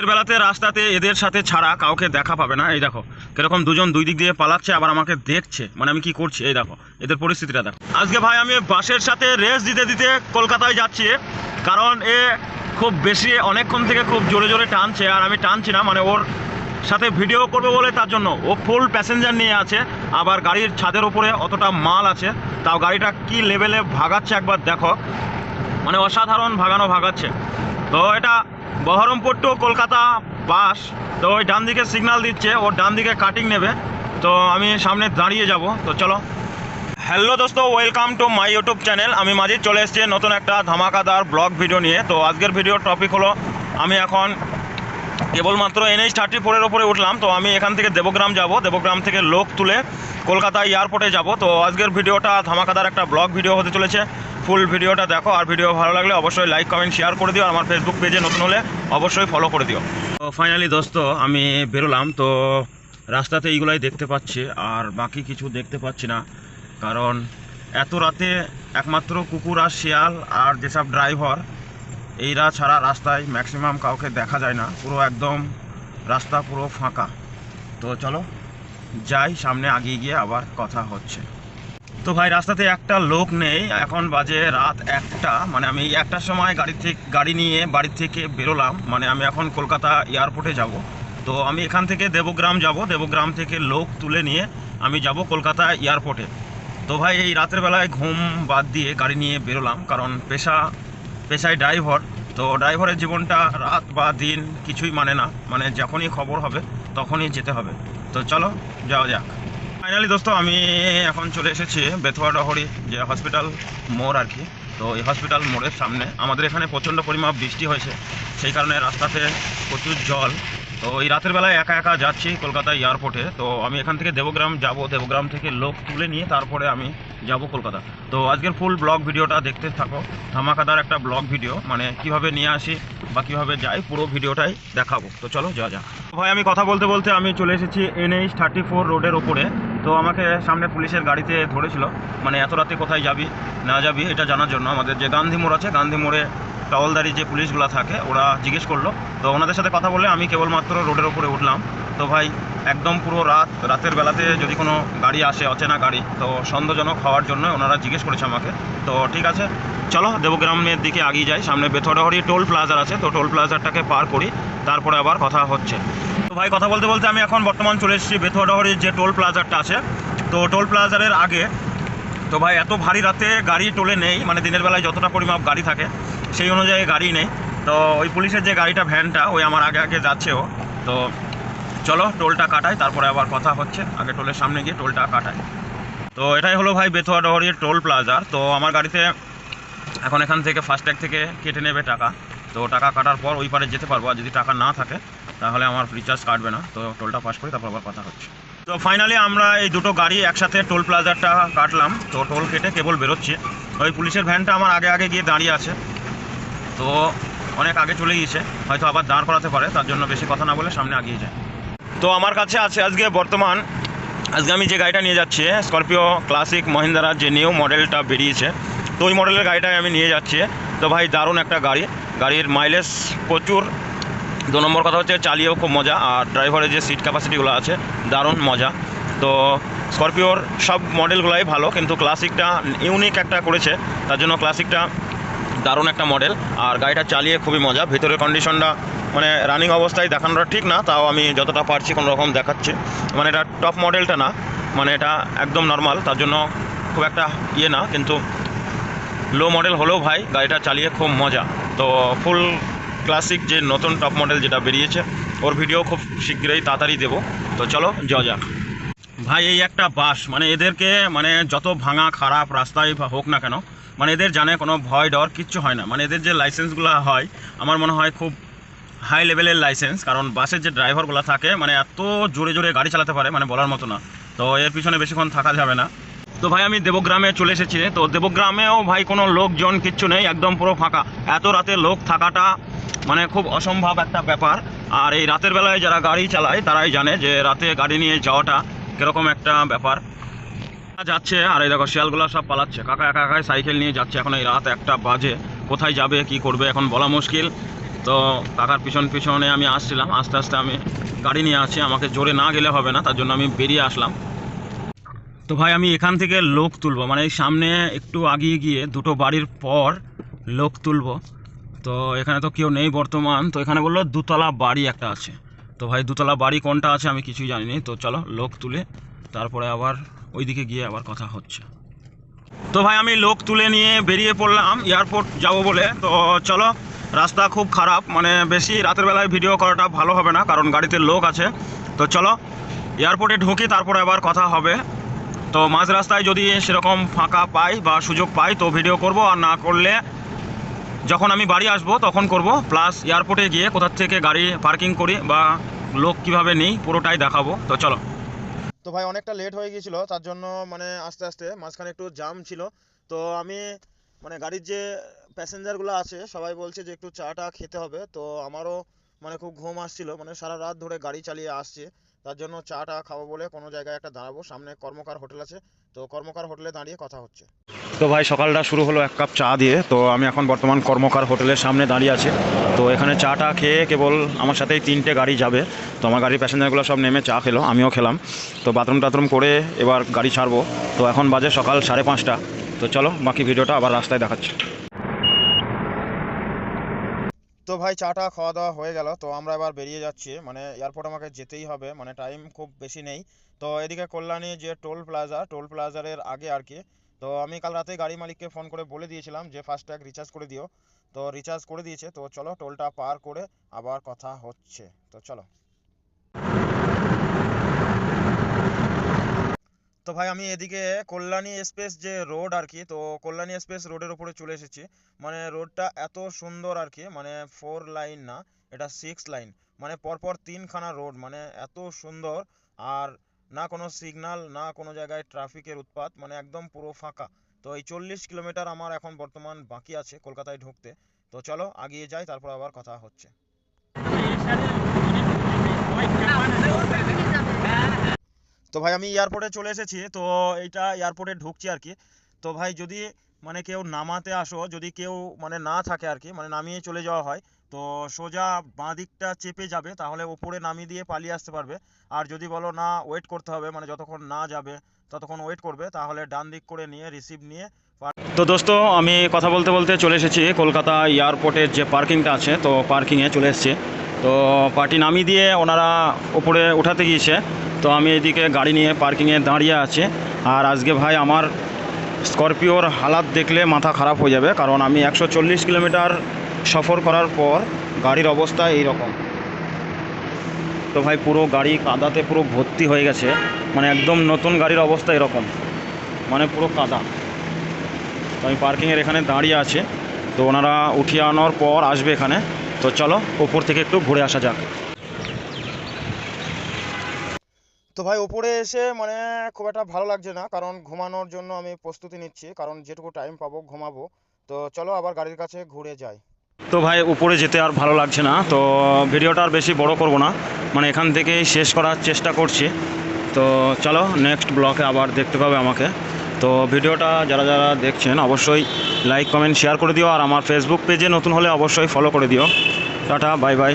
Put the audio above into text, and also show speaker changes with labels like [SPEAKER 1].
[SPEAKER 1] এর বেলাতে রাস্তাতে এদের সাথে ছাড়া কাউকে দেখা পাবে না। এই দেখো, কীরকম দুজন দুই দিক দিয়ে পালাচ্ছে, আবার আমাকে দেখছে। মানে আমি কি করছি? এই দেখো, এদের পরিস্থিতিটা দেখো। আজকে ভাই আমি বাসের সাথে রেস দিতে দিতে কলকাতায় যাচ্ছি, কারণ এ খুব বেশি অনেকক্ষণ থেকে খুব জোরে জোরে টানছে, আর আমি টানছি না মানে ওর সাথে ভিডিও করবে বলে তার জন্য। ও ফুল প্যাসেঞ্জার নিয়ে আছে, আবার গাড়ির ছাদের ওপরে অতটা মাল আছে। তাও গাড়িটা কি লেভেলে ভাগাচ্ছে একবার দেখো। মানে অসাধারণ ভাগানো ভাগাচ্ছে। তো এটা বহরমপুর টু কলকাতা বাস, তো ওই ডান দিকে সিগন্যাল দিচ্ছে ওর ডান দিকে কাটিং নেবে। তো আমি সামনে দাঁড়িয়ে যাব, তো চলো। হ্যালো দোস্ত welcome to my YouTube channel আমি মাঝে চলে এসেছি নতুন একটা ধামাকাদার ব্লগ ভিডিও নিয়ে। তো আজকের ভিডিওর টপিক হলো, আমি এখন কেবলমাত্র এনএইচ থার্টি ফোরের ওপরে উঠলাম, তো আমি এখান থেকে দেবগ্রাম যাব। দেবগ্রাম থেকে লোক তুলে কলকাতা এয়ারপোর্টে যাব। তো আজকের ভিডিওটা ধামাকাদার একটা ব্লগ ভিডিও হতে চলেছে। ফুল ভিডিওটা দেখো, আর ভিডিও ভালো লাগলে অবশ্যই লাইক কমেন্ট শেয়ার করে দিও আমার ফেসবুক পেজে নতুন হলে অবশ্যই ফলো করে দিও। তো ফাইনালি দোস্ত, আমি বেরোলাম, তো রাস্তাতে এইগুলাই দেখতে পাচ্ছি, আর বাকি কিছু দেখতে পাচ্ছি না। কারণ এত রাতে একমাত্র কুকুর আর শিয়াল আর যেসব ড্রাইভার এইরা ছাড়া রাস্তায় ম্যাক্সিমাম কাউকে দেখা যায় না। পুরো একদম রাস্তা পুরো ফাঁকা। তো চলো, যাই, সামনে আগিয়ে গিয়ে আবার কথা হচ্ছে। তো ভাই, রাস্তাতে একটা লোক নেই। এখন বাজে রাত একটা। মানে আমি একটার সময় গাড়ি থেকে গাড়ি নিয়ে বাড়ি থেকে বেরোলাম। মানে আমি এখন কলকাতা এয়ারপোর্টে যাব। তো আমি এখান থেকে দেবগ্রাম যাব। দেবগ্রাম থেকে লোক তুলে নিয়ে আমি যাব কলকাতা এয়ারপোর্টে। তো ভাই, এই রাতের বেলায় ঘুম বাদ দিয়ে গাড়ি নিয়ে বেরোলাম। কারণ পেশা, পেশায় ড্রাইভার। তো ড্রাইভারের জীবনটা রাত বা দিন কিছুই মানে না। মানে যখনই খবর হবে, তখনই যেতে হবে। তো চলো, যাওয়া যাক। ফাইনালি দোস্ত, আমি এখন চলে এসেছি বেথুয়া ডহরি যে হসপিটাল মোড় আর কি। তো এই হসপিটাল মোড়ের সামনে আমাদের এখানে প্রচণ্ড পরিমাপ বৃষ্টি হয়েছে। সেই কারণে রাস্তাতে প্রচুর জল। তো এই রাতের বেলায় একা একা যাচ্ছি কলকাতা এয়ারপোর্টে তো আমি এখান থেকে দেবগ্রাম যাব, দেবগ্রাম থেকে লোক তুলে নিয়ে তারপরে আমি যাব কলকাতা। তো আজকের ফুল ব্লগ ভিডিওটা দেখতে থাকো। ধামাকাদার একটা ব্লগ ভিডিও মানে কীভাবে নিয়ে আসি বা কীভাবে যাই, পুরো ভিডিওটাই দেখাবো। তো চলো যা যাক। ভাই, আমি কথা বলতে বলতে আমি চলে এসেছি এনএইচ থার্টি ফোর রোডের ওপরে তো আমাকে সামনে পুলিশের গাড়িতে ধরেছিল মানে এত রাতে কোথায় যাবি, না যাবি, এটা জানার জন্য। আমাদের যে গান্ধী মোড় আছে, গান্ধী মোড়ে টহলদারি যে পুলিশগুলো থাকে, ওরা জিজ্ঞেস করল। তো ওনাদের সাথে কথা বলে আমি কেবলমাত্র রোডের ওপরে উঠলাম। তো ভাই, একদম পুরো রাত, রাতের বেলাতে যদি কোনো গাড়ি আসে, অচেনা গাড়ি, তো সন্দেহজনক হওয়ার জন্য ওনারা জিজ্ঞেস করেছে আমাকে। তো ঠিক আছে, চলো দেবগ্রামের দিকে আগিয়ে যাই। সামনে বেথরহরি টোল প্লাজার আছে, তো টোল প্লাজারটাকে পার করি, তারপরে আবার কথা হচ্ছে। তো ভাই, কথা বলতে বলতে আমি এখন বর্তমান চলে এসেছি বেথরহরির যে টোল প্লাজারটা আছে। তো টোল প্লাজারের আগে, তো ভাই, এত ভারী রাতে গাড়ি টোলে নেই মানে দিনের বেলায় যতটা পরিমাপ গাড়ি থাকে, সেই অনুযায়ী গাড়ি নেই। তো ওই পুলিশের যে গাড়িটা, ভ্যানটা, ওই আমার আগে আগে যাচ্ছে ও। তো চলো, টোলটা কাটাই, তারপরে আবার কথা হচ্ছে। আগে টোলের সামনে গিয়ে টোলটা কাটাই। তো এটাই হলো ভাই বেথুয়া ডহরির টোল প্লাজার। তো আমার গাড়িতে এখন এখান থেকে ফাস্ট্যাগ থেকে কেটে নেবে টাকা। তো টাকা কাটার পর ওই পারে যেতে পারব। আর যদি টাকা না থাকে, তাহলে আমার রিচার্জ কাটবে না। তো টোলটা পাস করি তারপর আবার কথা হচ্ছে। তো ফাইনালি আমরা এই দুটো গাড়ি একসাথে টোল প্লাজারটা কাটলাম। তো টোল কেটে কেবল বেরোচ্ছি। ওই পুলিশের ভ্যানটা আমার আগে আগে গিয়ে দাঁড়িয়ে আছে। তো অনেক আগে চলে গিয়েছে। হয়তো আবার দাঁড় করাতে পারে। তার জন্য বেশি কথা না বলে সামনে আগিয়ে যায়। তো আমার কাছে আছে আজকে বর্তমান। আজকে আমি যে গাড়িটা নিয়ে যাচ্ছি স্করপিও ক্লাসিক মহিন্দ্রার যে নিউ মডেলটা বেরিয়েছে, তো ওই মডেলের গাড়িটাই আমি নিয়ে যাচ্ছি। তো ভাই দারুণ একটা গাড়ি। গাড়ির মাইলেজ প্রচুর। দু নম্বর কথা হচ্ছে চালিয়েও খুব মজা, আর ড্রাইভারের যে সিট ক্যাপাসিটিগুলো আছে, দারুণ মজা। তো স্করপিওর সব মডেলগুলোই ভালো, কিন্তু ক্লাসিকটা ইউনিক একটা করেছে, তার জন্য ক্লাসিকটা দারুণ একটা মডেল আর গাড়িটা চালিয়ে খুবই মজা। ভিতরের কন্ডিশনটা মানে রানিং অবস্থায় দেখানোটা ঠিক না, তাও আমি যতটা পারছি কোনো রকম দেখাচ্ছি। মানে এটা টপ মডেলটা না মানে এটা একদম নর্মাল তার জন্য খুব একটা ইয়ে না, কিন্তু লো মডেল হলেও ভাই, গাড়িটা চালিয়ে খুব মজা। তো ফুল ক্লাসিক যে নতুন টপ মডেল যেটা বেরিয়েছে, ওর ভিডিও খুব শীঘ্রই তাড়াতাড়ি দেবো। তো চলো, যাওয়া যাক। ভাই, এই একটা বাস মানে এদেরকে মানে যত ভাঙা, খারাপ, রাস্তায় হোক না কেন মানে এদের জানে কোনো ভয় ডর কিচ্ছু হয় না। মানে এদের যে লাইসেন্সগুলো হয়, আমার মনে হয় খুব হাই লেভেলের লাইসেন্স কারণ বাসের যে ড্রাইভারগুলো থাকে মানে এত জোরে জোরে গাড়ি চালাতে পারে মানে বলার মতো না। তো এর পিছনে বেশিক্ষণ থাকা যাবে না। তো ভাই, আমি দেবগ্রামে চলে এসেছি। তো দেবগ্রামেও ভাই, কোনো লোকজন কিচ্ছু নেই, একদম পুরো ফাঁকা। এত রাতে লোক থাকাটা মানে খুব অসম্ভব একটা ব্যাপার। আর এই রাতের বেলায় যারা গাড়ি চালায়, তারাই জানে যে রাতে গাড়ি নিয়ে যাওয়াটা কীরকম একটা ব্যাপার। যাচ্ছে, আর এই দেখো, শিয়ালগুলো সব পালাচ্ছে। কাকা একা একাই সাইকেল নিয়ে যাচ্ছে। এখন এই রাত একটা বাজে। কোথায় যাবে, কি করবে, এখন বলা মুশকিল। তো কাকার পিছন পিছনে আমি আসছিলাম। আস্তে আস্তে আমি গাড়ি নিয়ে আছি। আমাকে জোরে না গেলে হবে না, তার জন্য আমি বেরিয়ে আসলাম। তো ভাই, আমি এখান থেকে লোক তুলবো। মানে এই সামনে একটু আগিয়ে গিয়ে দুটো বাড়ির পর লোক তুলবো। তো এখানে তো কেউ নেই বর্তমান। তো এখানে বলল দুতলা বাড়ি একটা আছে। তো ভাই, দুতলা বাড়ি কোনটা আছে আমি কিছুই জানিনি। তো চলো, লোক তুলে তারপরে আবার ওইদিকে গিয়ে আবার কথা হচ্ছে। তো ভাই, আমি লোক তুলে নিয়ে বেরিয়ে পড়লাম, এয়ারপোর্ট যাব বলে। তো চলো, রাস্তা খুব খারাপ। মানে বেশি রাতের বেলায় ভিডিও করাটা ভালো হবে না, কারণ গাড়িতে লোক আছে। তো চলো, এয়ারপোর্টে ঢুকি, তারপরে আবার কথা হবে। তো মাঝ রাস্তায় যদি সেরকম ফাঁকা পাই বা সুযোগ পাই, তো ভিডিও করব। আর না করলে যখন আমি বাড়ি আসব, তখন করব। প্লাস এয়ারপোর্টে গিয়ে কোথার থেকে গাড়ি পার্কিং করি বা লোক কীভাবে নিই, পুরোটাই দেখাবো। তো চলো।
[SPEAKER 2] তো ভাই, অনেকটা লেট হয়ে গিয়েছিল। তার জন্য মানে আস্তে আস্তে মাঝখানে একটু জাম ছিল। তো আমি মানে গাড়ির যে প্যাসেঞ্জারগুলো আছে, সবাই বলছে যে একটু চাটা খেতে হবে। তো আমারও মানে খুব ঘুম আসছিল মানে সারা রাত ধরে গাড়ি চালিয়ে আসছে। তার জন্য চাটা খাব বলে কোনো জায়গায় একটা দাঁড়াবো। সামনে কর্মকার হোটেল আছে, তো কর্মকার হোটেলে দাঁড়িয়ে কথা হচ্ছে।
[SPEAKER 1] তো ভাই, সকালটা শুরু হলো এক কাপ চা দিয়ে। তো আমি এখন বর্তমান কর্মকার হোটেলের সামনে দাঁড়িয়ে আছি। তো এখানে চাটা খেয়ে কেবল আমার সাথেই তিনটে গাড়ি যাবে। তো আমার গাড়ির প্যাসেঞ্জারগুলো সব নেমে চা খেলো, আমিও খেলাম। তো বাথরুম টাথরুম করে এবার গাড়ি ছাড়বো। তো এখন বাজে সকাল সাড়ে পাঁচটা। তো চলো, বাকি ভিডিওটা আবার রাস্তায় দেখাচ্ছি।
[SPEAKER 2] ভাই চাটা খাওয়া দাওয়া হয়ে গেল, তো আমরা এবার বেরিয়ে যাচ্ছি। মানে এয়ারপোর্ট আমাকে যেতেই হবে মানে টাইম খুব বেশি নেই। তো এদিকে কল্যাণী যে টোল প্লাজা টোল প্লাজারের আগে আর কি। তো আমি কাল রাতে গাড়ি মালিককে ফোন করে বলে দিয়েছিলাম যে ফাস্ট্যাগ রিচার্জ করে দিও। তো রিচার্জ করে দিয়েছে, তো চলো টোলটা পার করে আবার কথা হচ্ছে। তো চলো। তো ভাই আমি এদিকে কল্যাণী এক্সপ্রেস যে রোড আর কি তো কল্যাণী এক্সপ্রেস রোডের উপরে চলে এসেছি। মানে রোডটা এত সুন্দর আর কি মানে ফোর লাইন না, এটা সিক্স লাইন মানে পরপর তিনখানা রোড মানে এত সুন্দর। আর না কোনো সিগন্যাল না কোনো জায়গায় ট্রাফিকের উৎপাত মানে একদম পুরো ফাঁকা। তো এই চল্লিশ কিলোমিটার আমার এখন বর্তমান বাকি আছে কলকাতায় ঢুকতে। তো চলো আগিয়ে যাই, তারপর আবার কথা হচ্ছে। তো ভাই আমি এয়ারপোর্টে চলে এসেছি, তো এইটা এয়ারপোর্টে ঢুকছি আর কি। তো ভাই যদি মানে কেউ নামাতে আসো, যদি কেউ মানে না থাকে আর কি মানে নামিয়ে চলে যাওয়া হয়, তো সোজা বাঁ দিকটা চেপে যাবে, তাহলে ওপরে নামিয়ে দিয়ে পালিয়ে আসতে পারবে। আর যদি বলো না ওয়েট করতে হবে মানে যতক্ষণ না যাবে, ততক্ষণ ওয়েট করবে, তাহলে ডান দিক করে নিয়ে রিসিভ নিয়ে
[SPEAKER 1] তো দোস্ত, আমি কথা বলতে বলতে চলে এসেছি, কলকাতা এয়ারপোর্টের যে পার্কিংটা আছে, তো পার্কিংয়ে চলে এসেছি। তো পার্টি নামিয়ে দিয়ে ওনারা উপরে উঠাতে গিয়েছে। তো আমি এদিকে গাড়ি নিয়ে পার্কিংয়ে দাঁড়িয়ে আছে। আর আজকে ভাই আমার স্করপিওর হালাত দেখলে মাথা খারাপ হয়ে যাবে, কারণ আমি একশো চল্লিশ কিলোমিটার সফর করার পর গাড়ির অবস্থা এই রকম তো ভাই পুরো গাড়ি কাদাতে পুরো ভর্তি হয়ে গেছে মানে একদম নতুন গাড়ির অবস্থা এরকম মানে পুরো কাদা। তো আমি পার্কিংয়ের এখানে দাঁড়িয়ে আছে। তো ওনারা উঠিয়ে আনার পর আসবে এখানে। তো চলো ওপর থেকে একটু ঘুরে আসা যাক।
[SPEAKER 2] তো ভাই ওপরে এসে মানে খুব একটা ভালো লাগছে না কারণ ঘুমানোর জন্য আমি প্রস্তুতি নিচ্ছি কারণ যেটুকু টাইম পাবো ঘুমাবো। তো চলো আবার গাড়ির কাছে ঘুরে যাই।
[SPEAKER 1] তো ভাই উপরে যেতে আর ভালো লাগছে না তো ভিডিওটা আর বেশি বড় করব না। মানে এখান থেকেই শেষ করার চেষ্টা করছি। তো চলো নেক্সট ব্লকে আবার দেখতে পাবে আমাকে। তো ভিডিওটা যারা যারা দেখছেন, অবশ্যই লাইক কমেন্ট শেয়ার করে দিও। আর আমার ফেসবুক পেজে নতুন হলে অবশ্যই ফলো করে দিও। Tata bye bye